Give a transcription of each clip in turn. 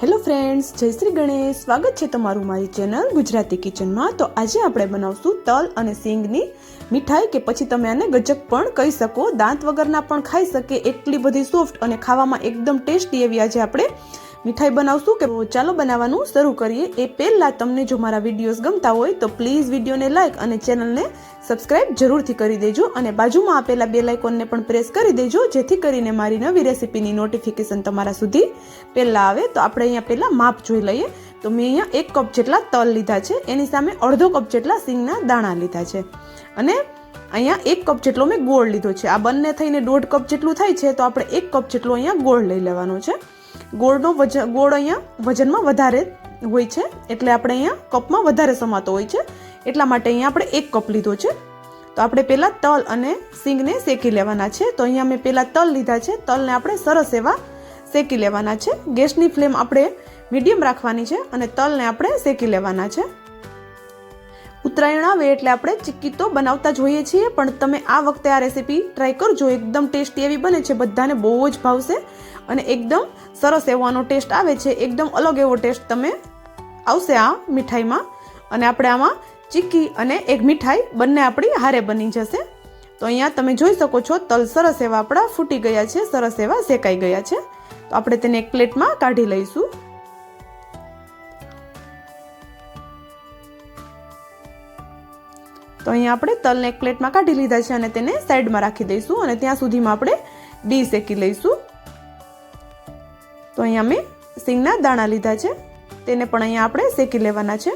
Hello friends, જય શ્રી ગણેશ. સ્વાગત છે તમારું મારી ચેનલ ગુજરાતી કિચનમાં. તો આજે આપણે બનાવશું તલ અને સિંગની મીઠાઈ કે પછી તમે આને ગજક પણ કહી શકો. દાંત વગરના પણ ખાઈ શકે એટલી બધી સોફ્ટ અને ખાવામાં એકદમ ટેસ્ટી એવી આજે આપણે મીઠાઈ બનાવશું કે ચાલો બનાવવાનું શરૂ કરીએ. એ પહેલાં તમને જો મારા વિડીયોઝ ગમતા હોય તો પ્લીઝ વિડીયોને લાઇક અને ચેનલને સબસ્ક્રાઇબ જરૂરથી કરી દેજો અને બાજુમાં આપેલા બે લાઇકોનને પણ પ્રેસ કરી દેજો, જેથી કરીને મારી નવી રેસિપીની નોટિફિકેશન તમારા સુધી પહેલાં આવે. તો આપણે અહીંયા પહેલાં માપ જોઈ લઈએ. તો મેં અહીંયા એક કપ જેટલા તલ લીધા છે, એની સામે અડધો કપ જેટલા સિંગના દાણા લીધા છે. અને અહીંયા એક કપ જેટલો મેં ગોળ લીધો છે. આ બંને થઈને દોઢ કપ જેટલું થાય છે, તો આપણે એક કપ જેટલો અહીંયા ગોળ લઈ લેવાનો છે. ગોળનો વજન, ગોળ અહીંયા વજનમાં વધારે હોય છે. એટલે આપણે અહીંયા કપમાં વધારે સમાતો હોય છે. એટલા માટે અહીંયા આપણે એક કપ લીધો છે. તો આપણે પહેલાં તલ અને સિંગને શેકી લેવાના છે. તો અહીંયા મેં પહેલાં તલ લીધા છે. તલને આપણે સરસ એવા શેકી લેવાના છે. ગેસની ફ્લેમ આપણે મીડિયમ રાખવાની છે અને તલને આપણે શેકી લેવાના છે. ઉત્તરાયણ આવે એટલે આપણે ચીક્કી તો બનાવતા જોઈએ છીએ, પણ તમે આ વખતે આ રેસીપી ટ્રાય કરજો. એકદમ ટેસ્ટી એવી બને છે, બધાને બહુ જ ભાવશે અને એકદમ સરસ એવાનો ટેસ્ટ આવે છે, એકદમ અલગ એવો ટેસ્ટ તમે આવશે આ મીઠાઈમાં. અને આપણે આમાં ચીક્કી અને એક મીઠાઈ બંને આપણી હારે બની જશે. તો અહીંયા તમે જોઈ શકો છો, તલ સરસ એવા આપણા ફૂટી ગયા છે, સરસ એવા શેકાઈ ગયા છે. તો આપણે તેને એક પ્લેટમાં કાઢી લઈશું. તો અહીંયા આપણે તલને એક પ્લેટમાં કાઢી લીધા છે અને તેને સાઈડમાં રાખી દઈશું અને ત્યાં સુધીમાં આપણે બી શેકી લઈશું. તો અહીંયા મેં સિંગના દાણા લીધા છે. તેને પણ અહીંયા આપણે શેકી લેવાના છે.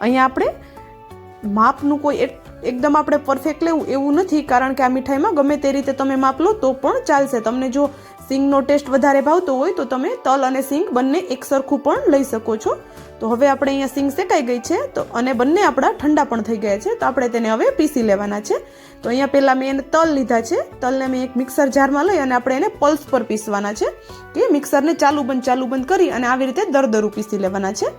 અહીંયા આપણે માપનું કોઈ એકદમ આપણે પરફેક્ટ લેવું એવું નથી, કારણ કે આ મીઠાઈમાં ગમે તે રીતે તમે માપ લો તો પણ ચાલશે. તમને જો સિંગનો ટેસ્ટ વધારે ભાવતો હોય તો તમે તલ અને સિંગ બંને એક સરખું પણ લઈ શકો છો. તો હવે આપણે અહીંયા સિંગ શેકાઈ ગઈ છે, તો અને બંને આપણા ઠંડા પણ થઈ ગયા છે, તો આપણે તેને હવે પીસી લેવાના છે. તો અહીંયા પહેલાં મેં એને તલ લીધા છે, તલને મેં એક મિક્સર જારમાં લઈ અને આપણે એને પલ્સ પર પીસવાના છે. કે મિક્સરને ચાલુ બંધ ચાલુ બંધ કરી અને આવી રીતે દરદરું પીસી લેવાના છે.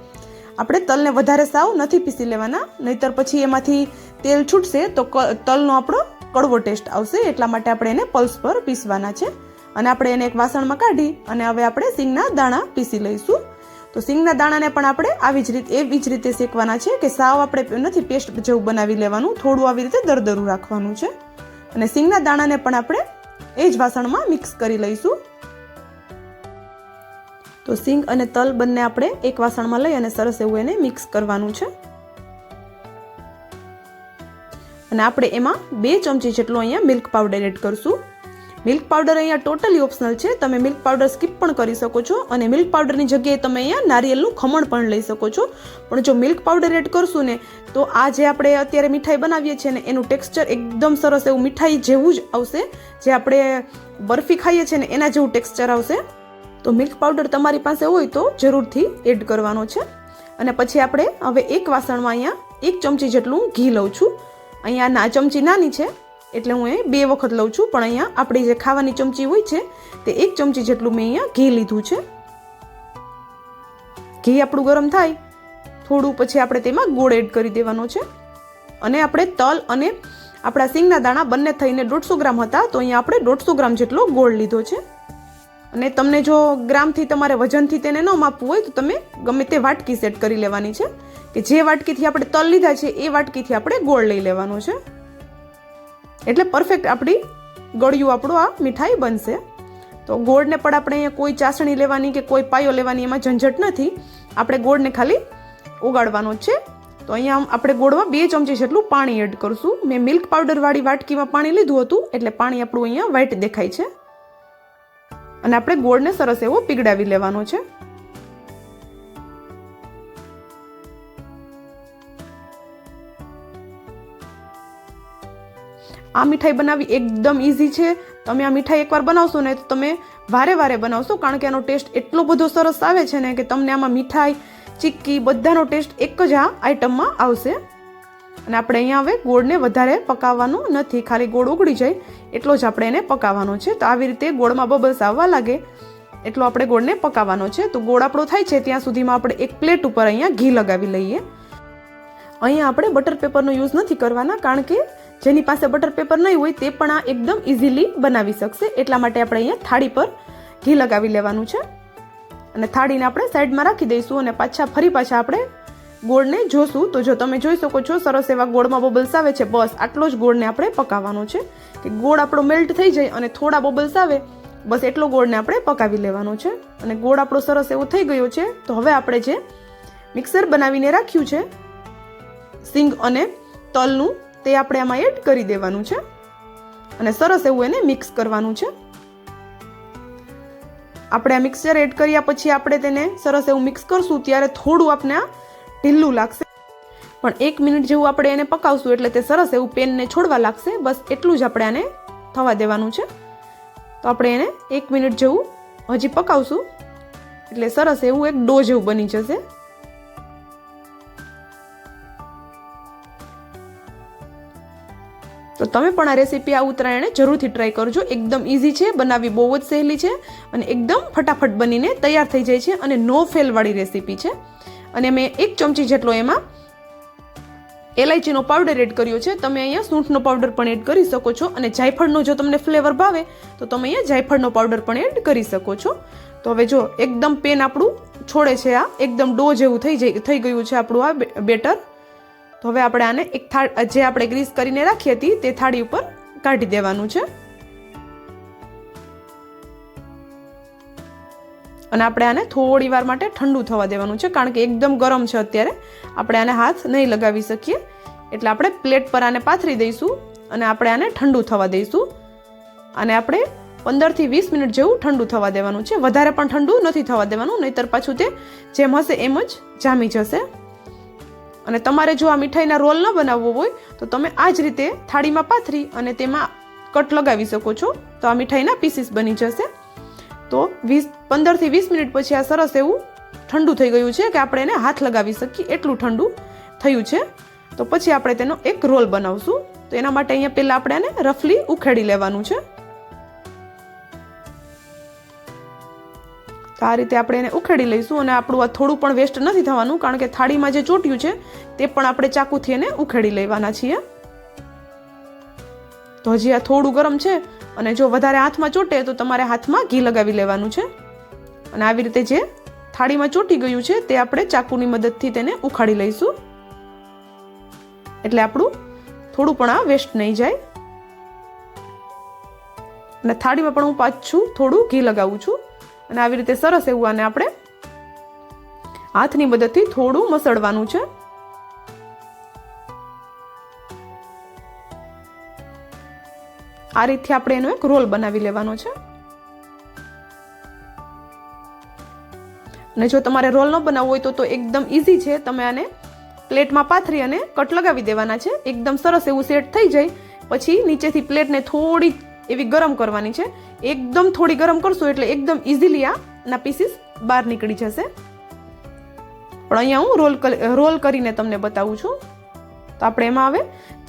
આપણે તલને વધારે સાવ નથી પીસી લેવાના, નહીતર પછી એમાંથી તેલ છૂટશે તો તલનો આપણો કડવો ટેસ્ટ આવશે, એટલા માટે આપણે એને પલ્સ પર પીસવાના છે. અને આપણે એને એક વાસણમાં કાઢી અને હવે આપણે સિંગના દાણા પીસી લઈશું. તો સિંગના દાણાને પણ આપણે આવી જ રીતે, એવી જ રીતે શેકવાના છે કે સાવ આપણે નથી પેસ્ટ જેવું બનાવી લેવાનું, થોડું આવી રીતે દરદરું રાખવાનું છે. અને સિંગના દાણાને પણ આપણે એ જ વાસણમાં મિક્સ કરી લઈશું. તો સિંગ અને તલ બંને આપણે એક વાસણમાં લઈ અને સરસ એવું એને મિક્સ કરવાનું છે. અને આપણે એમાં બે ચમચી જેટલો અહીંયા મિલ્ક પાવડર એડ કરશું. મિલ્ક પાવડર અહીંયા ટોટલી ઓપ્શનલ છે. તમે મિલ્ક પાવડર સ્કીપ પણ કરી શકો છો અને મિલ્ક પાવડરની જગ્યાએ તમે અહીંયા નારિયેલનું ખમણ પણ લઈ શકો છો. પણ જો મિલ્ક પાવડર એડ કરશું ને, તો આ જે આપણે અત્યારે મીઠાઈ બનાવીએ છીએ ને, એનું ટેક્સચર એકદમ સરસ એવું મીઠાઈ જેવું જ આવશે. જે આપણે બરફી ખાઈએ છીએ ને, એના જેવું ટેક્સચર આવશે. તો મિલ્ક પાવડર તમારી પાસે હોય તો જરૂરથી એડ કરવાનો છે. અને પછી આપણે હવે એક વાસણમાં અહીંયા એક ચમચી જેટલું ઘી લઉં છું. અહીંયા ના ચમચી નાની છે. એટલે હું એ બે વખત લઉં છું, પણ અહીંયા આપણી જે ખાવાની ચમચી હોય છે, તે એક ચમચી જેટલું મેં અહીંયા ઘી લીધું છે. ઘી આપણું ગરમ થાય. થોડું પછી આપણે તેમાં ગોળ એડ કરી દેવાનો છે. અને આપણે તલ અને આપણા સિંગના દાણા બંને થઈને દોઢસો ગ્રામ હતા, તો અહીંયા આપણે દોઢસો ગ્રામ જેટલો ગોળ લીધો છે. અને તમને જો ગ્રામથી તમારે વજનથી તેને ન માપવું હોય, તો તમે ગમે તે વાટકી સેટ કરી લેવાની છે. કે જે વાટકીથી આપણે તલ લીધા છે, એ વાટકીથી આપણે ગોળ લઈ લેવાનો છે. એટલે પરફેક્ટ આપણી ગળ્યું આપણું આ મીઠાઈ બનશે. તો ગોળને પણ આપણે અહીંયા કોઈ ચાસણી લેવાની કે કોઈ પાયો લેવાની એમાં ઝંઝટ નથી. આપણે ગોળને ખાલી ઓગાળવાનો છે. તો અહીંયા આપણે ગોળમાં બે ચમચી જેટલું પાણી એડ કરશું. મેં મિલ્ક પાવડરવાળી વાટકીમાં પાણી લીધું હતું, એટલે પાણી આપણું અહીંયા વ્હાઈટ દેખાય છે. અને આપણે ગોળને સરસ એવો પીગળાવી લેવાનો છે. આ મીઠાઈ બનાવવી એકદમ ઇઝી છે. તમે આ મીઠાઈ એકવાર બનાવશો ને તો તમે વારે વારે બનાવશો, કારણ કે આનો ટેસ્ટ એટલો બધો સરસ આવે છે ને કે તમને આમાં મીઠાઈ, ચીક્કી બધાનો ટેસ્ટ એક જ આ આઈટમમાં આવશે. અને આપણે અહીંયા હવે ગોળને વધારે પકાવવાનું નથી, ખાલી ગોળ ઉગડી જાય એટલો જ આપણે એને પકાવવાનો છે. તો આવી રીતે ગોળમાં બબલ્સ આવવા લાગે એટલો આપણે ગોળને પકાવવાનો છે. તો ગોળ આપણો થાય છે, ત્યાં સુધીમાં આપણે એક પ્લેટ ઉપર અહીંયા ઘી લગાવી લઈએ. અહીંયા આપણે બટર પેપરનો યુઝ નથી કરવાના, કારણ કે જેની પાસે બટર પેપર નહીં હોય તે પણ આ એકદમ ઇઝીલી બનાવી શકશે. એટલા માટે આપણે અહીંયા થાળી પર ઘી લગાવી લેવાનું છે. અને થાળીને આપણે સાઈડમાં રાખી દઈશું અને પાછા ફરી પાછા આપણે ગોળને જોશું. તો જો તમે જોઈ શકો છો, સરસ એવા ગોળમાં બબલ્સ આવે છે. બસ આટલો જ ગોળને આપણે પકાવવાનો છે. કે ગોળ આપણો મેલ્ટ થઈ જાય અને થોડા બબલ્સ આવે, બસ એટલો ગોળને આપણે પકાવી લેવાનો છે. અને ગોળ આપણો સરસ એવો થઈ ગયો છે. તો હવે આપણે જે મિક્સર બનાવીને રાખ્યું છે સિંગ અને તલનું તે આપણે આમાં એડ કરી દેવાનું છે. અને સરસ એવું એને મિક્સ કરવાનું છે. આપણે આ મિક્સચર એડ કર્યા પછી આપણે તેને સરસ એવું મિક્સ કરશું ત્યારે થોડું આપણે આ ઢીલું લાગશે. પણ એક મિનિટ જેવું આપણે એને પકાવશું એટલે તે સરસ એવું પેનને છોડવા લાગશે. બસ એટલું જ આપણે આને થવા દેવાનું છે. તો આપણે એને એક મિનિટ જેવું હજી પકાવશું. એટલે સરસ એવું એક ડો જેવું બની જશે. તમે પણ આ રેસીપી આ ઉત્તરાયણે જરૂરથી ટ્રાય કરજો. એકદમ ઇઝી છે, બનાવવી બહુ જ સહેલી છે અને એકદમ ફટાફટ બનીને તૈયાર થઈ જાય છે અને નો ફેલવાળી રેસીપી છે. અને મેં એક ચમચી જેટલો એમાં એલાયચીનો પાવડર એડ કર્યો છે. તમે અહીંયા સૂંઠનો પાવડર પણ એડ કરી શકો છો અને જાયફળનો જો તમને ફ્લેવર ભાવે, તો તમે અહીંયા જાયફળનો પાવડર પણ એડ કરી શકો છો. તો હવે જો એકદમ પેન આપણું છોડે છે આ. એકદમ ડો જેવું થઈ જાય, થઈ ગયું છે આપણું આ બેટર. તો હવે આપણે આને એક થાળ, જે આપણે ગ્રીસ કરીને રાખી હતી, તે થાળી ઉપર કાઢી દેવાનું છે. અને આપણે આને થોડી વાર માટે ઠંડુ થવા દેવાનું છે, કારણ કે એકદમ ગરમ છે અત્યારે. આપણે આને હાથ નહીં લગાવી શકીએ. એટલે આપણે પ્લેટ પર આને પાથરી દઈશું અને આપણે આને ઠંડુ થવા દઈશું. અને આપણે પંદરથી વીસ મિનિટ જેવું ઠંડુ થવા દેવાનું છે. વધારે પણ ઠંડુ નથી થવા દેવાનું, નહીતર પાછું તે જેમ હશે એમ જ જામી જશે. અને તમારે જો આ મીઠાઈના રોલ ન બનાવવો હોય, તો તમે આ જ રીતે થાળીમાં પાથરી અને તેમાં કટ લગાવી શકો છો. તો આ મીઠાઈના પીસીસ બની જશે. તો વીસ, પંદરથી વીસ મિનિટ પછી આ સરસ એવું ઠંડુ થઈ ગયું છે કે આપણે એને હાથ લગાવી શકીએ, એટલું ઠંડુ થયું છે. તો પછી આપણે તેનો એક રોલ બનાવશું. તો એના માટે અહીંયા પહેલાં આપણે એને રફલી ઉખેડી લેવાનું છે. તો આ રીતે આપણે એને ઉખેડી લઈશું અને આપણું આ થોડું પણ વેસ્ટ નથી થવાનું, કારણ કે થાળીમાં જે ચોટ્યું છે, તે પણ આપણે ચાકુથી એને ઉખેડી લેવાના છીએ. તો હજી આ થોડું ગરમ છે અને જો વધારે હાથમાં ચોટે તો તમારે હાથમાં ઘી લગાવી લેવાનું છે. અને આવી રીતે જે થાળીમાં ચોટી ગયું છે, તે આપણે ચાકુની મદદથી તેને ઉખાડી લઈશું. એટલે આપણું થોડું પણ આ વેસ્ટ નહીં જાય. અને થાળીમાં પણ હું પાછું થોડું ઘી લગાવું છું. અને આવી રીતે સરસ એવું આને આપણે હાથની મદદથી થોડું મસળવાનું છે. આ રીતથી આપણે એનો એક રોલ બનાવી લેવાનો છે. અને જો તમારે રોલ ન બનાવવો હોય તો તો એકદમ ઇઝી છે. તમે આને પ્લેટમાં પાથરી અને કટ લગાવી દેવાના છે. એકદમ સરસ એવું સેટ થઈ જાય. પછી નીચેથી પ્લેટને થોડી એવી ગરમ કરવાની છે. એકદમ થોડી ગરમ કરશો એટલે એકદમ ઇઝીલી આના પીસીસ બહાર નીકળી જશે. પણ અહીંયા હું રોલ રોલ કરીને તમને બતાવું છું. તો આપણે એમાં હવે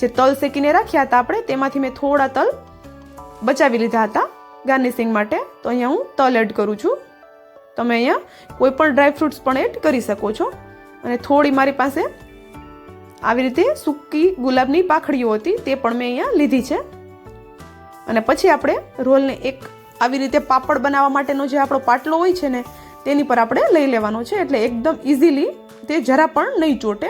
જે તલ શેકીને રાખ્યા હતા આપણે, તેમાંથી મેં થોડા તલ બચાવી લીધા હતા ગાર્નિશિંગ માટે. તો અહીંયા હું તલ એડ કરું છું. તમે અહીંયા કોઈ પણ ડ્રાય ફ્રૂટ્સ પણ એડ કરી શકો છો. અને થોડી મારી પાસે આવી રીતે સૂકી ગુલાબની પાખડીઓ હતી, તે પણ મેં અહીંયા લીધી છે. અને પછી આપણે રોલને એક આવી રીતે પાપડ બનાવવા માટેનો જે આપણો પાટલો હોય છે ને, તેની પર આપણે લઈ લેવાનો છે. એટલે એકદમ ઇઝીલી તે જરા પણ નહીં ચોટે.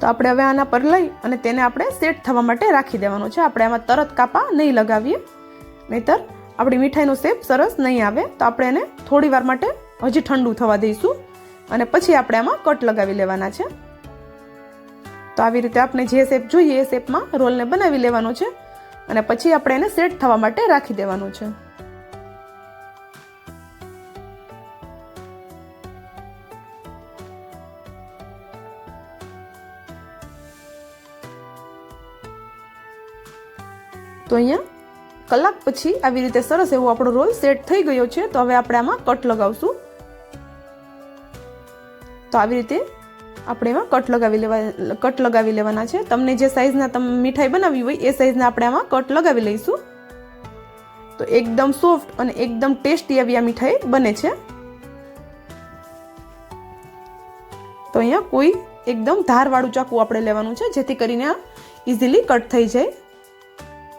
તો આપણે હવે આના પર લઈ અને તેને આપણે સેટ થવા માટે રાખી દેવાનો છે. આપણે આમાં તરત કાપા નહીં લગાવીએ, નહીતર આપણી મીઠાઈનો શેપ સરસ નહીં આવે. તો આપણે એને થોડી વાર માટે હજી ઠંડુ થવા દઈશું અને પછી આપણે આમાં કટ લગાવી લેવાના છે. તો આવી રીતે આપણે જે શેપ જોઈએ એ શેપમાં રોલને બનાવી લેવાનો છે. અને પછી આપણે એને સેટ થવા માટે રાખી દેવાનું છે. તો અહીંયા કલાક પછી આવી રીતે સરસ એવો આપણો રોલ સેટ થઈ ગયો છે. તો હવે આપણે આમાં કટ લગાવશું. તો આવી રીતે આપણે એમાં કટ લગાવી લેવા, કટ લગાવી લેવાના છે. તમને જે સાઇઝના તમે મીઠાઈ બનાવી હોય, એ સાઇઝના આપણે આમાં કટ લગાવી લઈશું. તો એકદમ સોફ્ટ અને એકદમ ટેસ્ટી આવી આ મીઠાઈ બને છે. તો અહીંયા કોઈ એકદમ ધારવાળું ચાકુ આપણે લેવાનું છે, જેથી કરીને આ ઇઝીલી કટ થઈ જાય.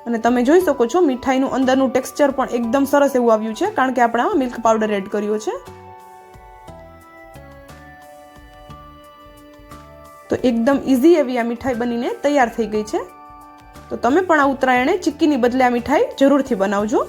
અને તમે જોઈ શકો છો, મીઠાઈનું અંદરનું ટેક્સચર પણ એકદમ સરસ એવું આવ્યું છે, કારણ કે આપણે આમાં મિલ્ક પાવડર એડ કર્યો છે. તો એકદમ ઇઝી એવી આ મીઠાઈ બનીને તૈયાર થઈ ગઈ છે. તો તમે પણ આ ઉત્તરાયણે ચીક્કીની બદલે આ મીઠાઈ જરૂરથી બનાવજો.